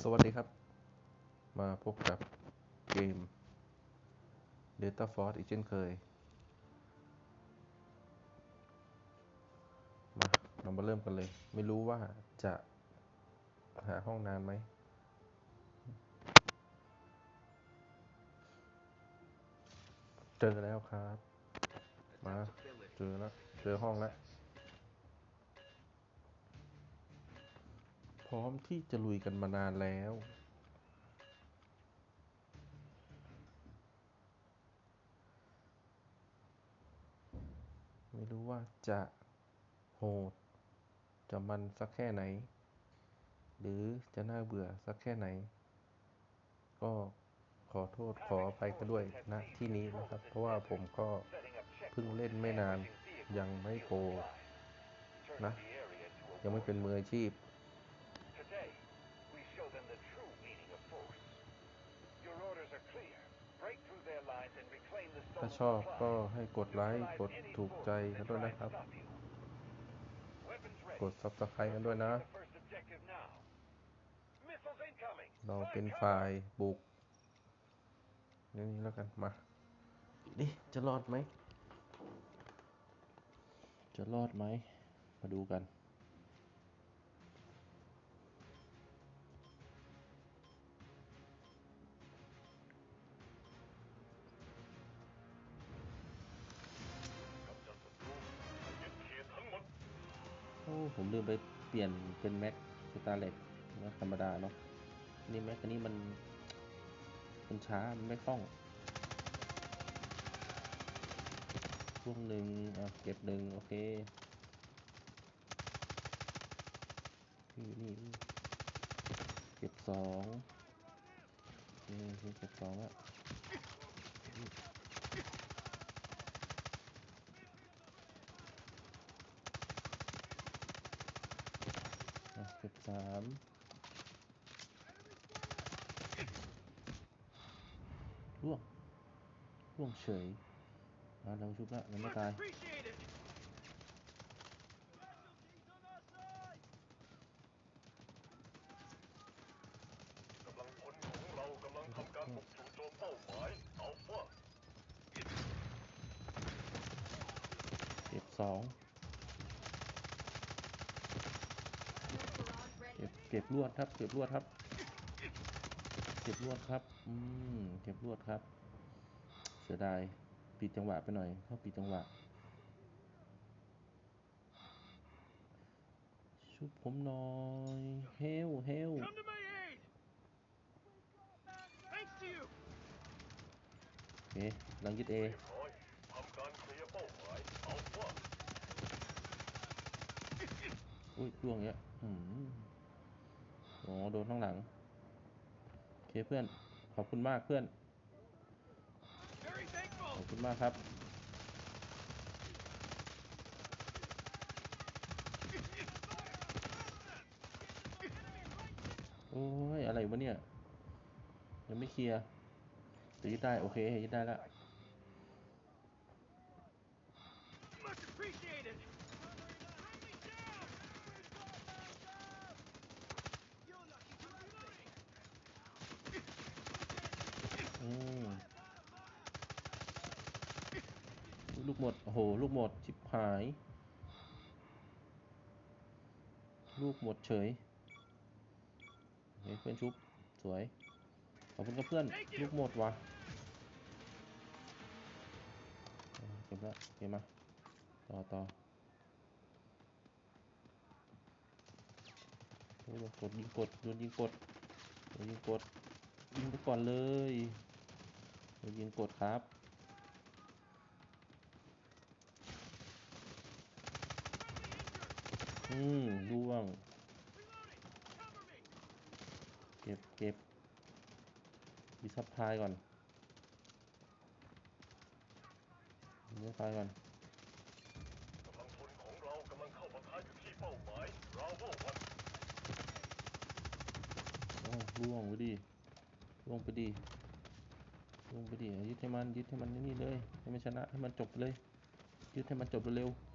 สวัสดีครับ มาพบกับเกม Data Force อีกเช่นเคย มาเรามาเริ่มกันเลย ไม่รู้ว่าจะหาห้องนานไหม เจอแล้วครับ มา เจอแล้ว เจอห้องแล้ว พร้อมที่จะลุยกันมานานแล้วไม่รู้ว่าจะโหด จะมันสักแค่ไหน หรือจะน่าเบื่อสักแค่ไหน ก็ขอโทษขออภัยกันด้วยณที่นี้นะครับ เพราะว่าผมก็เพิ่งเล่นไม่นานยังไม่โปรนะ ยังไม่เป็นมืออาชีพ ถ้าชอบก็ให้กดไลค์ กดถูกใจกันด้วยนะครับ กด subscribe กันด้วยนะ เราเป็นฝ่ายบุกนี่นี่แล้วกัน มา ดิ จะรอดไหม จะรอดไหม มาดูกัน ลืมไปเปลี่ยนเป็นแม็กสตาร์เล็ตแม็กธรรมดาเนาะนี่แม็กอันนี้มันมันช้ามันไม่คล่องช่วงหนึ่งเก็บหนึ่งโอเคนี่นี่เก็บสองนี่คือเก็บสองอะเก็บสามล่วง ล่วงเฉยอะเราชุบละยังไม่ตายกำลังพลของเรากำลังทำการบุกจู่โจมเป้าหมายอัลฟาเก็บสองเก็บเก็บลวดครับ เก็บลวดครับ เก็บลวดครับ อืม เก็บลวดครับเสียดายปิดจังหวะไปหน่อยเข้าปิดจังหวะ ชุบผมหน่อยเฮลเฮล Come to my aid! Thanks to you! โอเคกำลังยึดเออุ้ยล่วงเงี้ยอืมอ๋อ โดนข้างหลัง โอเคเพื่อน ขอบคุณมากเพื่อน ขอบคุณมากครับ โอ้ย อะไรวะเนี่ย ยังไม่เคลียร์แต่ยึดได้ โอเคยึดได้แล้ว Much appreciated! อืมลูกหมด โอ้โห ลูกหม ดชิบหาย ลูกหมดเฉยเฮ้ยเพื่อนชุบ สวย ขอบคุณครับเพื่อน ลูกหมดวะเก็บแล้วเก็บมา ต่อต่อโอ้ยโดนกดยิงกดโดนยิงกดโดนยิงกดยิงไปก่อนเลยโดนยิงกดครับ อืมล่วง เก็บเก็บดีซับพลายก่อนดีซับพลายก่อนกำลังพลของเรากำลังเข้าปะทะอยู่ที่เป้าหมายราโววันโอ้ล่วงไปดิล่วงไปดิล่วงไปดิเอายึดให้มันยึดให้มันนี่เลย ให้มันชนะให้มันจบไปเลย ยึดให้มันจบเร็วๆ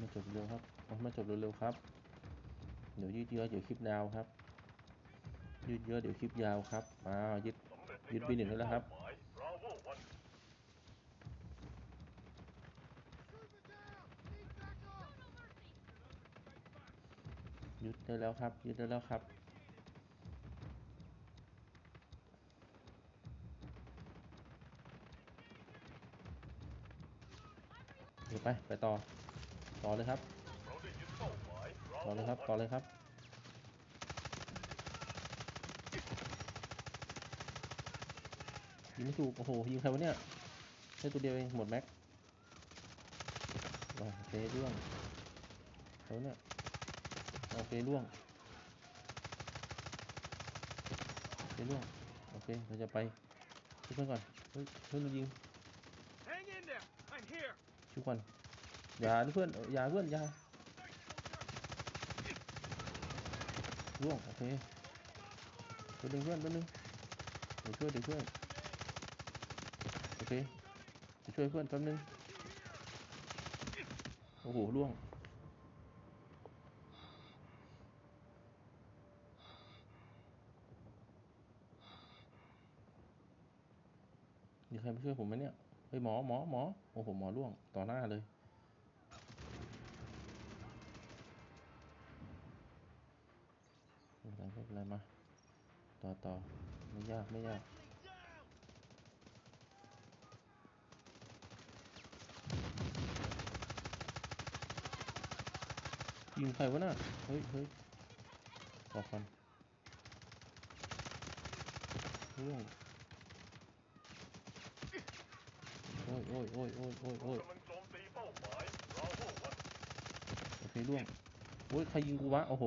มัน จบ เร็วครับเอามาจบเร็วๆครับ เดี๋ยวยืดเยื้อเดี๋ยวคลิปยาวครับ ยืดเยื้อเดี๋ยวคลิปยาวครับอ้าวยึดยึดปีหนึ่งได้แล้วครับยึดได้แล้วครับยึดได้แล้วครับเดี๋ยวไป ไปต่อ ต่อเลยครับ ต่อเลยครับ ต่อเลยครับ ยิงไม่ถูก โอ้โห ยิงใครวะเนี่ยแค่ตัวเดียวเอง หมดแม็กโอเคร่วงใครวะเนี่ย โอเคร่วง โอเคร่วง โอเค เราจะไปช่วยเพื่อนก่อน เฮ้ยเพื่อนโดนยิงช่วยก่อน อย่าเพื่อนอย่าเพื่อนอย่าร่วงโอเคตัวหนึ่งเพื่อนตัวหนึ่งเดี๋ยวช่วยเดี๋ยวช่วยโอเคเดี๋ยวช่วยเพื่อนแป๊บนึงโอ้โหร่วงมีใครมาช่วยผมไหมเนี่ยเฮ้ยหมอหมอหมอโอ้โหหมอร่วงต่อหน้าเลย ไม่เป็นไรไม่เป็นไรมา ต่อต่อไม่ยากไม่ยากยิงใครวะน่ะ เฮ้ยเฮ้ยต่อฟันร่วงโอ้ยโอ้ยโอ้ยโอ้ยโอ้ยโอ้ยกำลังโจมตีเป้าหมาย Bravo One โอเคร่วง โอ้ย ใครยิงกูวะ โอ้โห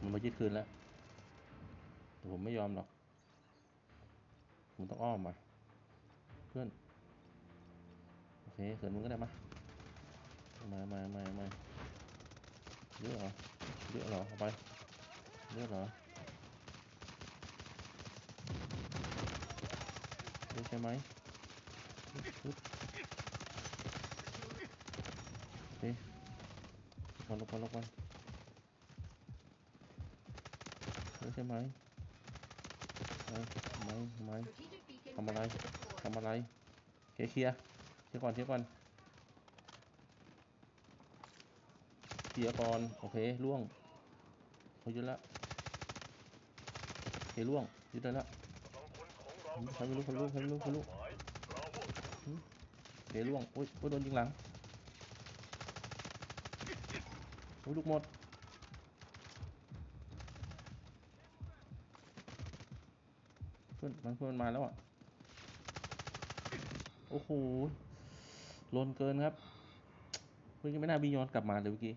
มันมายึดคืนแล้ว แต่ผมไม่ยอมหรอก ผมต้องอ้อมมาเพื่อน โอเคเขินมึงก็ได้มา มามามามาเยอะเหรอเยอะเหรอเอาไปเยอะเหรอเยอะใช่ไหมปึ๊บโอเคลงก่อนลงก่อนลงก่อนเยอะ ใช่ไหมไม่ไม่ไม่ทำอะไรทำอะไรเคลียร์เคลียร์เคลียร์ก่อนเคลียร์ก่อนเคลียร์ก่อนโอเคล่วงเขายึดละโอเคล่วงยึดได้ละกำลังพลของเราใครไม่รู้ใครไม่รู้ใครไม่รู้ใครไม่รู้เป้าหมาย Bravo โอเคล่วงอุ้ยอุ้ยโดนยิงหลังอุ้ยลูกหมดเพื่อ นมันเพื่อนมันมาแล้วอะ โอ้โหลนเกินครับ เพื่อนยังไม่น่าวิ่งย้อนกลับมาเลยเมื่อกี้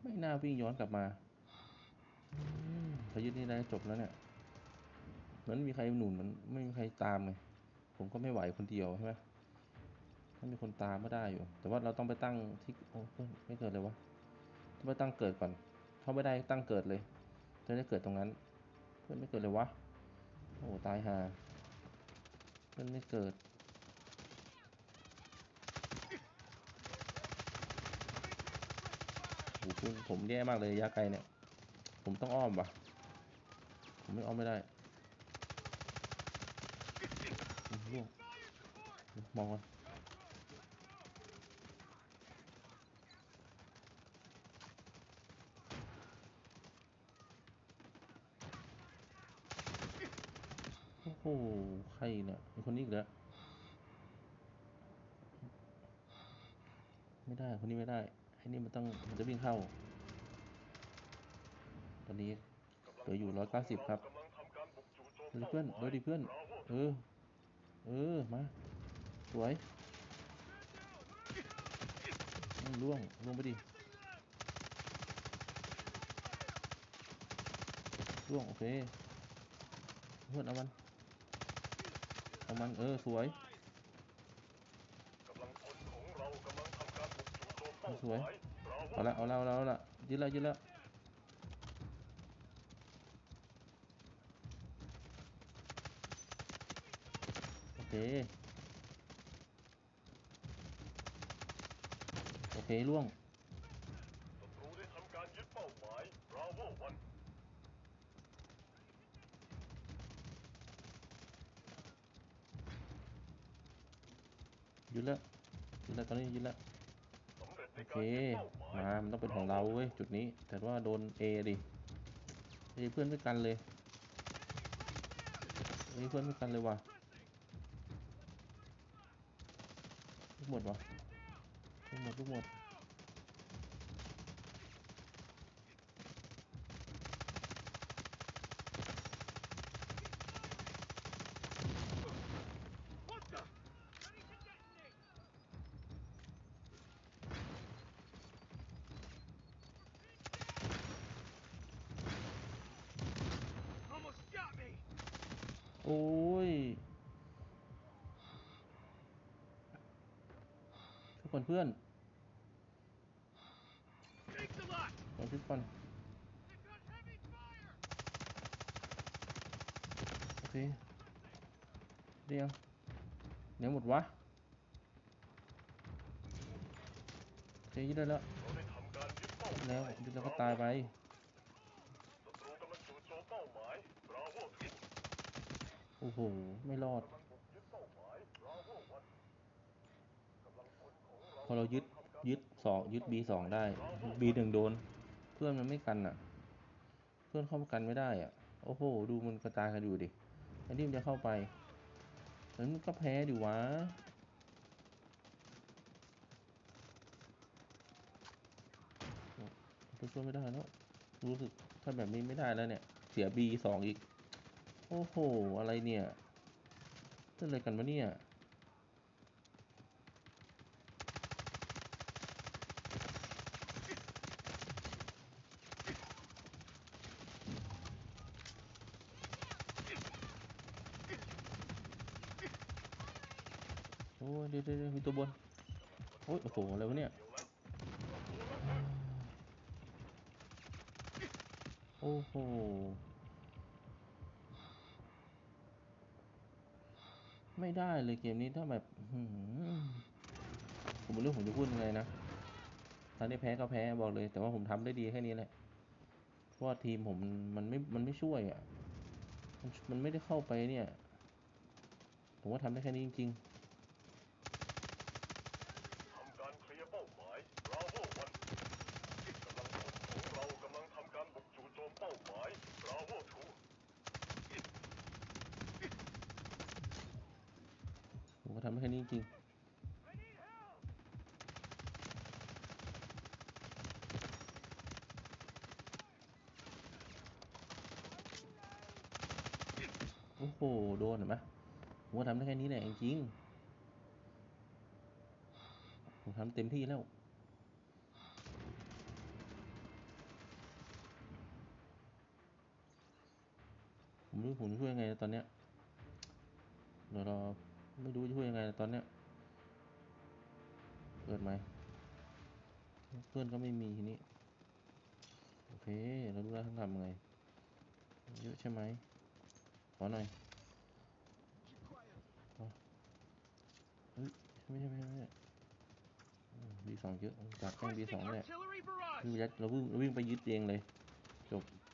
ไม่น่าวิ่งย้อนกลับมาพอยึดนี่ได้จบแล้วเนี่ยเหมือนมีใครหนุนเหมันไม่มีใครตามเลยผมก็ไม่ไหวคนเดียวใช่ไหมถ้ามีคนตามก็ได้อยู่ แต่ว่าเราต้องไปตั้งที่โอ้เพื่อนไม่เกิดเลยวะต้องไปตั้งเกิดก่อนถ้าไม่ได้ตั้งเกิดเลยจะได้เกิดตรงนั้น เพื่อนไม่เกิดเลยวะ โอ้ตายห่าเพื่อนไม่เกิด โอ้โหคุณผมแย่มากเลยยะไกลเนี่ย ผมต้องอ้อมว่ะ ผมไม่อ้อมไม่ได้มล่วงมองก่อน อ้ใครเนี่ยไอคนนี้อีกแล้วไม่ได้คนนี้ไม่ได้ไอ้นี่มันต้องมันจะวิ่งเข้า ตอนนี้เหลืออยู่190ครับกำลังทำการบุกจู่โจมเดี๋ยวเพื่อนป้าหมายเดี๋ยวดิเพื่อน เออ เออ มา สวยล่วงล่วงไปดิล่วง โอเคเพื่อนเอามัน เอามันเออสวยสวยเอาละเอาละเอาละเาละยึดและยึดและโอเคโอเคล่วง ยึดแล้วยึดแล้วตอนนี้ยึดแล้วโอเคมามามันต้องเป็นของเราเว้ยจุดนี้ แต่ว่าโดนเอดิเอเพื่อนด้วยกันเลยเอเพื่อนด้วยกันเลยว่ะลูกหมดวะลูกหมดลูกหมด โอ้ย ทุกคนเพื่อนขอทุกคนโอเคเรียงเดี๋ยวหมดวะโอเคยึดได้แล้วแล้วยึดแล้วก็ตายไป ศัตรูกำลังจู่โจมเป้าหมาย Bravo 2 โอ้โห ไม่รอด พอเรายึดยึดสองยึด B สองได้ B หนึ่งโดน เพื่อนมันไม่กันอะ เพื่อนเข้ามากันไม่ได้อะ โอ้โห ดูมันกระจายกันอยู่ดิ อันนี้มันจะเข้าไปแล้วมันก็แพ้ดิวะโอ้ช่วยไม่ได้แล้ว รู้สึกถ้าแบบนี้ไม่ได้แล้วเนี่ย เสีย B สองอีก โอ้โห อะไรเนี่ยเล่นอะไรกันวะเนี่ยโอ้ยเดี๋ยวเดี๋ยวเดี๋ยวมีตัวบนโอ้ยโอ้โห อะไรวะเนี่ย โอ้โห ไม่ได้เลยเกมนี้ถ้าแบบผมไม่รู้ผมจะพูดยังไงนะถ้าได้แพ้ก็แพ้บอกเลย แต่ว่าผมทำได้ดีแค่นี้แหละ เพราะว่าทีมผมมันไม่ มันไม่ช่วยอะมันมันไม่ได้เข้าไปเนี่ย ผมว่าทำได้แค่นี้จริง ๆ ทำการเคลียร์เป้าหมาย Bravo 1กำลังพลของเรากำลังทำการบุกจู่โจมเป้าหมาย Bravo 2 ผมก็ทำได้แค่นี้จริง I need help! โอ้โห โดนเห็นไหมผม ก็ทำได้แค่นี้แหละจริงๆผมทำเต็มที่แล้วผมไม่รู้ผมจะช่วยยังไงตอนเนี้ยเดี๋ยวราไม่รู้จะช่วยยังไงตอนเนี้ยเกิดไหมเพื่อนก็ไม่มีทีนี้โอเคเรารู้แล้วต้งทำไงเยอะใช่ไหมขอหน่อย เฮ้ย ไม่ใช่ไม่ใช่ไม่ใช่บีสองเยอะจากแค่บีสอง Requesting แหละ artillery barrage! วิ่งไปยัดเราวิ่งเราวิ่งไปยึดเองเลยจบรับ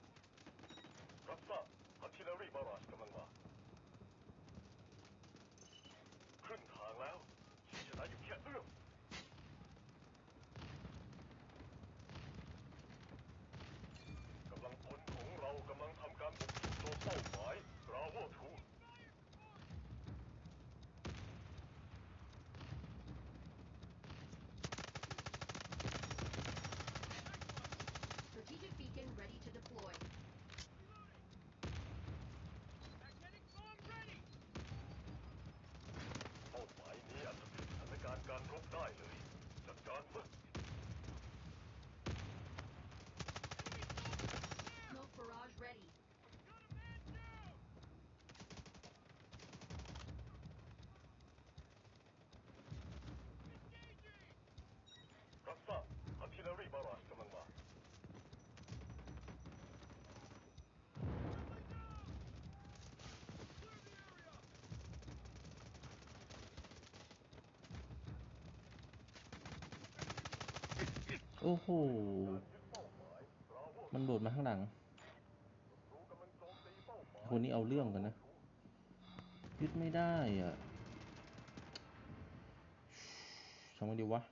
ทราบอาร์ติเลโอ้โห มันโดดมาข้างหลังคนนี้เอาเรื่องกันนะ ยึดไม่ได้อะทำไงดีวะ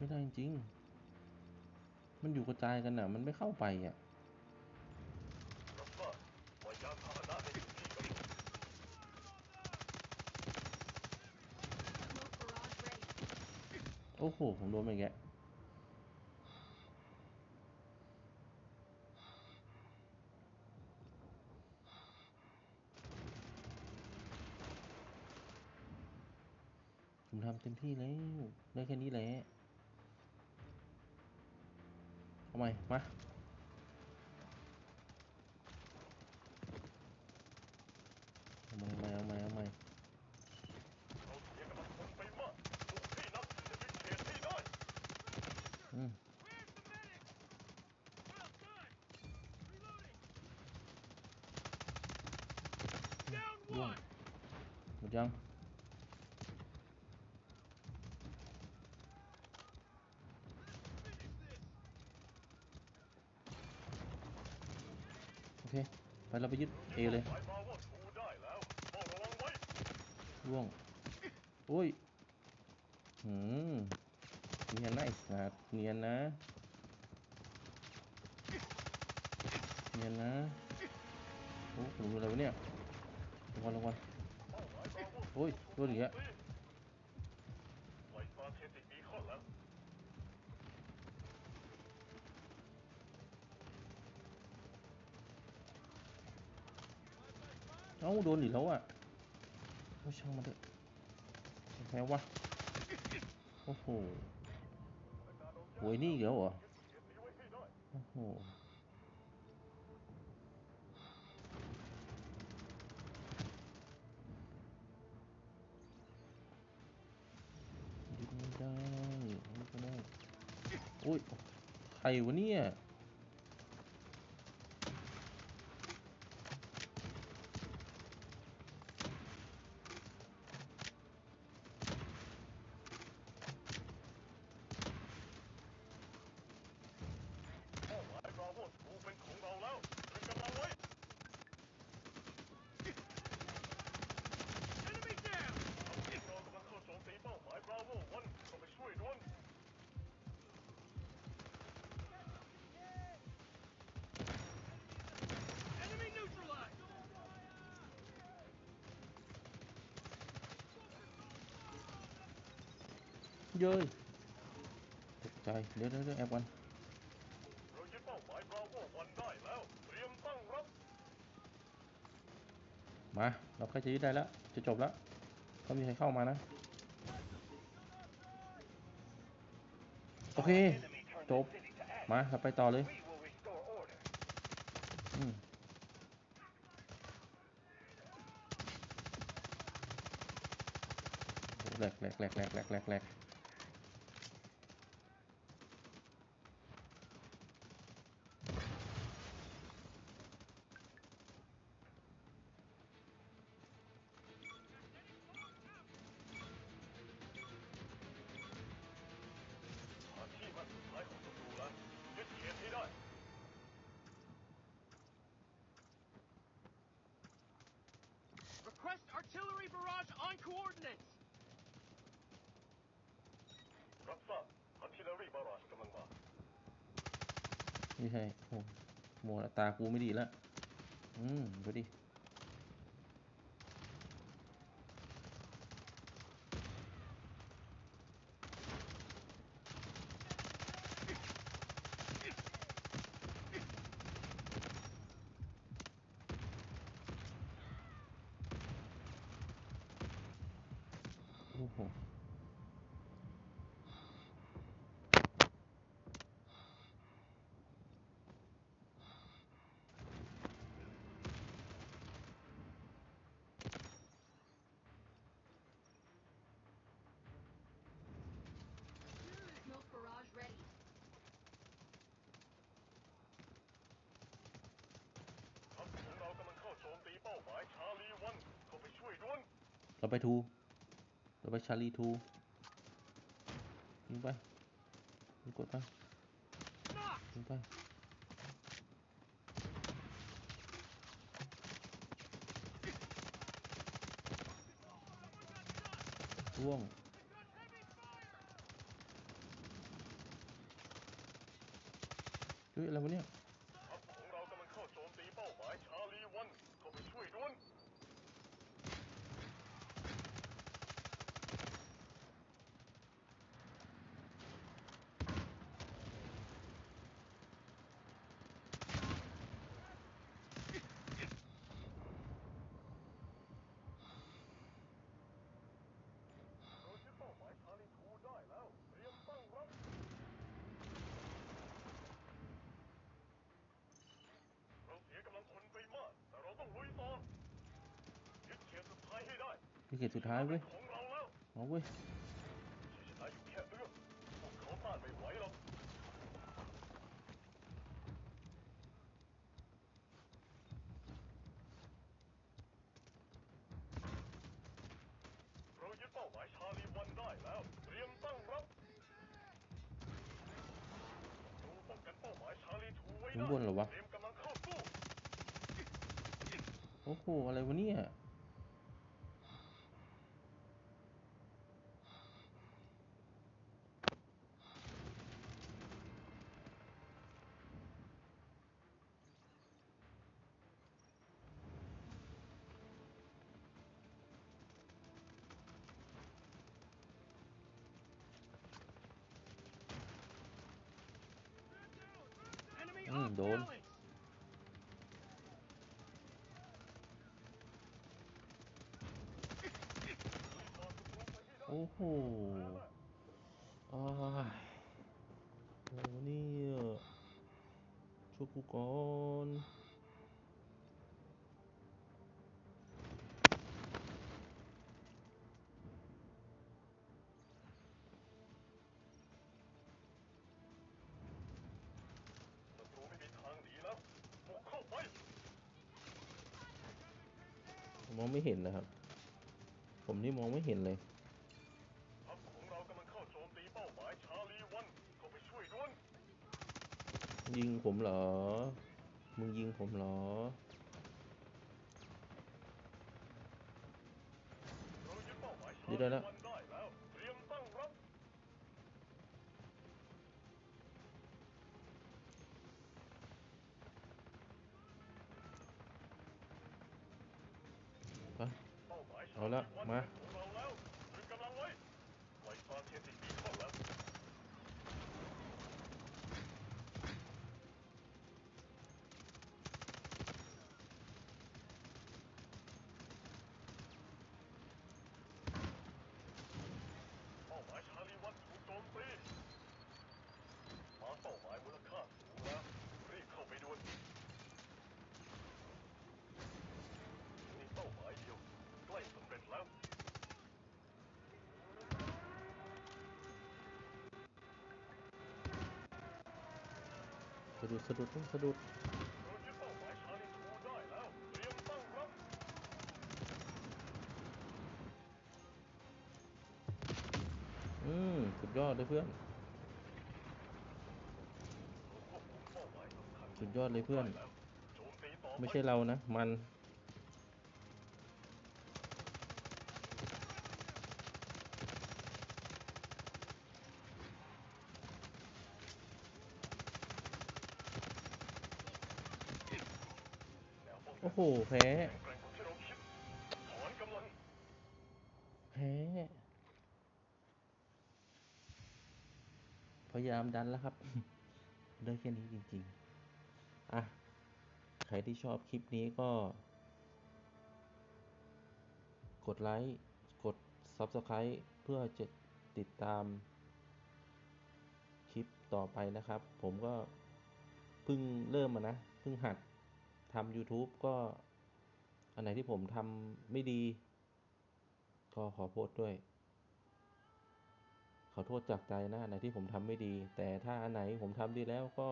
ไม่ได้จริง มันอยู่กระจายกันอะ มันไม่เข้าไปอะรับทราบปล่อยยานพาหนะในพื้นที่กำหนด Smoke barrage ready. โอ้โห ผมโดนไปอีกแกลผมทำเต็มที่แล้ว ได้แค่นี้แหละ เอาใหม่ มา เอาใหม่เอาใหม่เอาใหม่ เราเสียกำลังคนไปมากทุกที่นับจะยึดเขตให้ได้ อืม Where's the medic? Well done. Reloading. Down Wrong. one. หมดยัง Finish this. โอ เค ไปเราไปยึดเอเลยร่วงโอ้ยหืมเนียนนะไอ้สัตว์เนียนนะเนียนนะโอ้ผมดูอะไรวะเนี่ยรางวัลรางวัลเป้าหมายบาวว่าโอ้ยโดนอีกแล้ว เอ้าโดนอีกแล้วอะโอ้ช่างมันเถอะแพ้วะ โอ้โหโวยนี่อีกแล้วเหรอ โอ้โหดไม่ได้ไม่ได้โอ้ย ใครวะเนี่ย เป้าหมายบาวว่าทูเป็นของเราแล้วเป็นกำลังไว้ Enemy down. เรากำลังเข้าโจมตีเป้าหมายบราโววันต้องไปช่วยด่วน Enemy neutralized. เย้ยตกใจเดี๋ยวเดี๋ยวเดี๋ยวแอบกันเรายึดเป้าหมายบราโววันได้แล้ว เตรียมตั้งรับ มา เราใกล้จะยึดได้แล้ว จะจบแล้วก็มีใครเข้ามานะ โอเค จบ มาเราไปต่อเลยแหลกแหลกแหลกแหลกแหลกแหลก artillery barrage on coordinates. รับทราบอาร์ติเลอรี่บาราชกำลังมา ไม่ใช่โอ้โมละตากูไม่ดีแล้วอืมดูดิ โอ้โห Smoke barrage ready. ทัพของเรากำลังเข้าโจมตีเป้าหมายชาลีวันเข้าไปช่วยด่วน เราไปทูเราไปชาลีทูยิงไปยิงกดไปยิงไปร่วงเฮ้ยอะไรวะเนี่ย ทัพของเรากำลังเข้าโจมตีเป้าหมายชาลีวัน เข้าไปช่วยด่วน เรายึดเป้าหมายชาลีทูได้แล้ว เตรียมตั้งรับ เราเสียกำลังคนไปมาก แต่เราต้องลุยต่อยึดเขตสุดท้ายให้ได้ นี่ เขตสุดท้ายเว้ยของเราแล้วเอาเว้ยชัยชนะอยู่แค่เอื้อมพวกเขาต้านไม่ไหวหรอกเว้ยมตั้งบนเหมายชาลีทูไว้ข้างบนเหรอวะ โอ้โห อะไรวะเนี่ย โอ้โหอ้ายโอ้เนี่ยช่วยกูก่อนมองไม่เห็นนะครับ ผมนี่มองไม่เห็นเลย ทัพของเรากำลังเข้าโจมตีเป้าหมายชาลีวัน เข้าไปช่วยด่วน ยิงผมเหรอ มึงยิงผมเหรอเรายึดเป้าหมายชายึลีดได้แล้วนได้แล้วเอาละมา เป็นของเราแล้วตรึงกำลังไว้ไวฟ้าเทียนติดปีเข้าแล้ว เป้าหมายชาลีวันถูกโจมตีมาเป้าหมายมูลค่าสูงแล้ว รีบเข้าไปด่วนมีเป้าหมายเดียว ใกล้สำเร็จแล้ว สะดุดสะดุดต้องสะดุดอืมสุดยอดเลยเพื่อน สุดยอดเลยเพื่อน ไม่ใช่เรานะ มันวป้องกัน โอ้โห แพ้แพ้พยายามดันแล้วครับ ได้แค่นี้จริง ๆ อะ ใครที่ชอบคลิปนี้ก็ กดไลค์ กด Subscribe เพื่อจะติดตาม คลิปต่อไปนะครับ ผมก็เพิ่งเริ่มมานะ เพิ่งหัดทำ YouTube ก็ อันไหนที่ผมทำไม่ดีก็ขอโทษด้วย ขอโทษจากใจนะอันไหนที่ผมทำไม่ดี แต่ถ้าอันไหนผมทำดีแล้วก็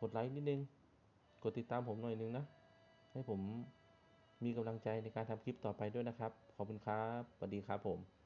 กดไลค์นิดนึง กดติดตามผมหน่อยนึงนะ ให้ผมมีกำลังใจในการทำคลิปต่อไปด้วยนะครับ ขอบคุณครับ สวัสดีครับผม